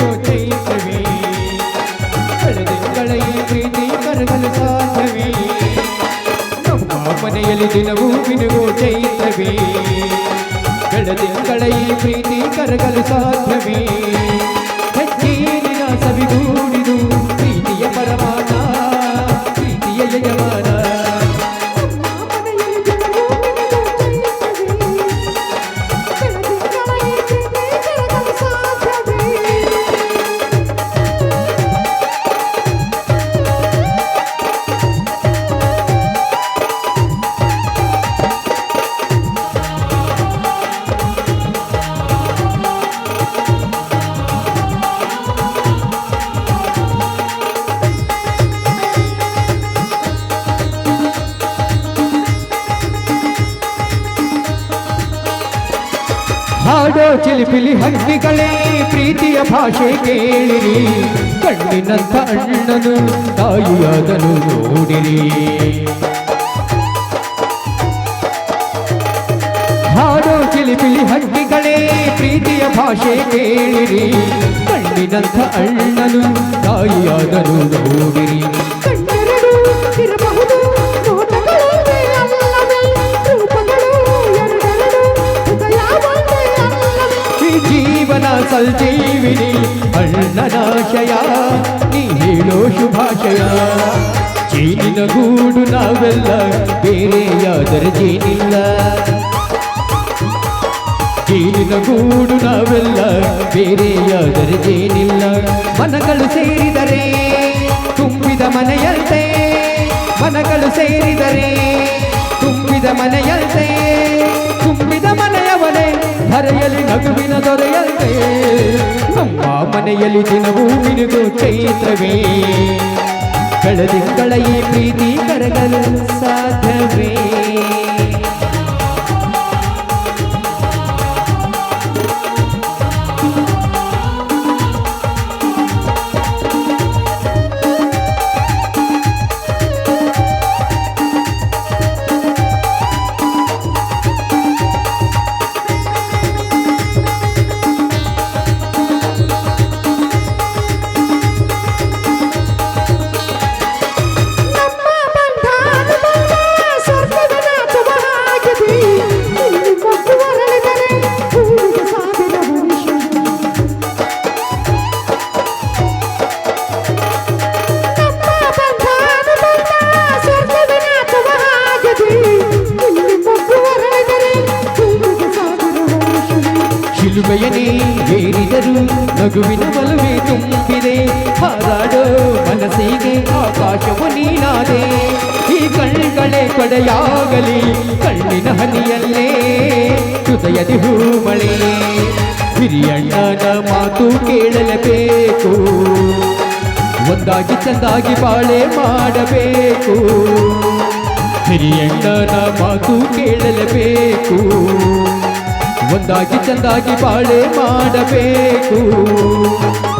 ಗೋಚಯಿಸುವೆ ಕಳೆದಿಂದಳೆಯ ಪ್ರೀತಿ ಕರಗಲು ಸಾಧ್ಯವೇ? ನಮ್ಮ ಮನೆಯಲ್ಲಿ ದಿನವೂ ಬಿಡುವು ಚೈತ್ರವೇ? ಪ್ರೀತಿ ಕರಗಲು ಸಾಧ್ಯವೇ? ಹಾಡೋ ಚಿಲಿಪಿಲಿ ಹಕ್ಕಿಗಳೇ ಪ್ರೀತಿಯ ಭಾಷೆ ಕೇಳಿರಿ. ಕಣ್ಣಿನಂತ ಅಣ್ಣನು, ತಾಯಿಯಾದನು ನೋಡಿರಿ. ಹಾಡೋ ಚಿಲಿಪಿಲಿ ಹಕ್ಕಿಗಳೇ ಪ್ರೀತಿಯ ಭಾಷೆ ಕೇಳಿರಿ. ಕಣ್ಣಿನಂತ ಅಣ್ಣನು, ತಾಯಿಯಾದನು ನೋಡಿರಿ. ಕಣ್ಣೆರಡು ಸಲ್ಜೀವಿನಿ ಅಣ್ಣನಾಶಯ ನೀ ಹೇಳೋ ಶುಭಾಶಯ. ಜೀನಿನ ಗೂಡು ನಾವೆಲ್ಲ ಬೇರೆಯಾದರೆ ಜೀನಿಲ್ಲ. ಜೀನಿನ ಗೂಡು ನಾವೆಲ್ಲ ಬೇರೆಯಾದರೆ ಮನಗಳು ಸೇರಿದರೆ ತುಂಬಿದ ಮನೆಯಂತೆ, ಮನಗಳು ಸೇರಿದರೆ ತುಂಬಿದ ಮನೆಯಂತೆ ಧರೆಯಲ್ಲಿ ನಗುವಿನ ದೊರೆಯಂತೆ. ನಮ್ಮ ಮನೆಯಲ್ಲಿ ದಿನವೂ ಮಿನುಗು ಚೈತ್ರವೇ. ಕಳೆದಿಂಗಳ ಈ ಪ್ರೀತಿ ಕರಗಲು ಸಾಧ್ಯವೇ. ಶಿಲುಬೆಯನೇ ಏರಿದರು ನಗುವಿನ ಬಲುವೆ ತುಂಬಿದೆ. ಹಾರಾಡೋ ಮನಸ್ಸಿಗೆ ಆಕಾಶವು ನೀನಾದೆ ಈ ಕಣ್ಗಳೇ ಕೊಡೆಯಾಗಲಿ, ಕಣ್ಣಿನ ಹನಿಯಲ್ಲೇ. ಹೃದಯದಿ ಹೂಮಳೆ, ಹಿರಿಯಣ್ಣನ ಮಾತು ಕೇಳಲೇಬೇಕು. ಒಂದಾಗಿ ಚಂದಾಗಿ ಬಾಳೆ ಮಾಡಬೇಕು. ಹಿರಿಯಣ್ಣನ ಮಾತು ಕೇಳಲೇಬೇಕು. ಚಂದಾಗಿ ಚಂದಾಗಿ ಬಾಳೆ ಮಾಡಬೇಕು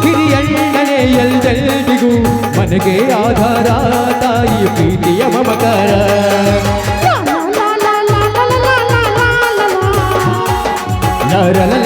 ಹಿರಿಯಣ್ಣನೇ ಎಲ್ಲೆಲ್ದಿಗೂ ಮನೆಗೆ ಆಧಾರ ತಾಯಿ ಪ್ರೀತಿಯ ಮಮಕಾರ ನರಲ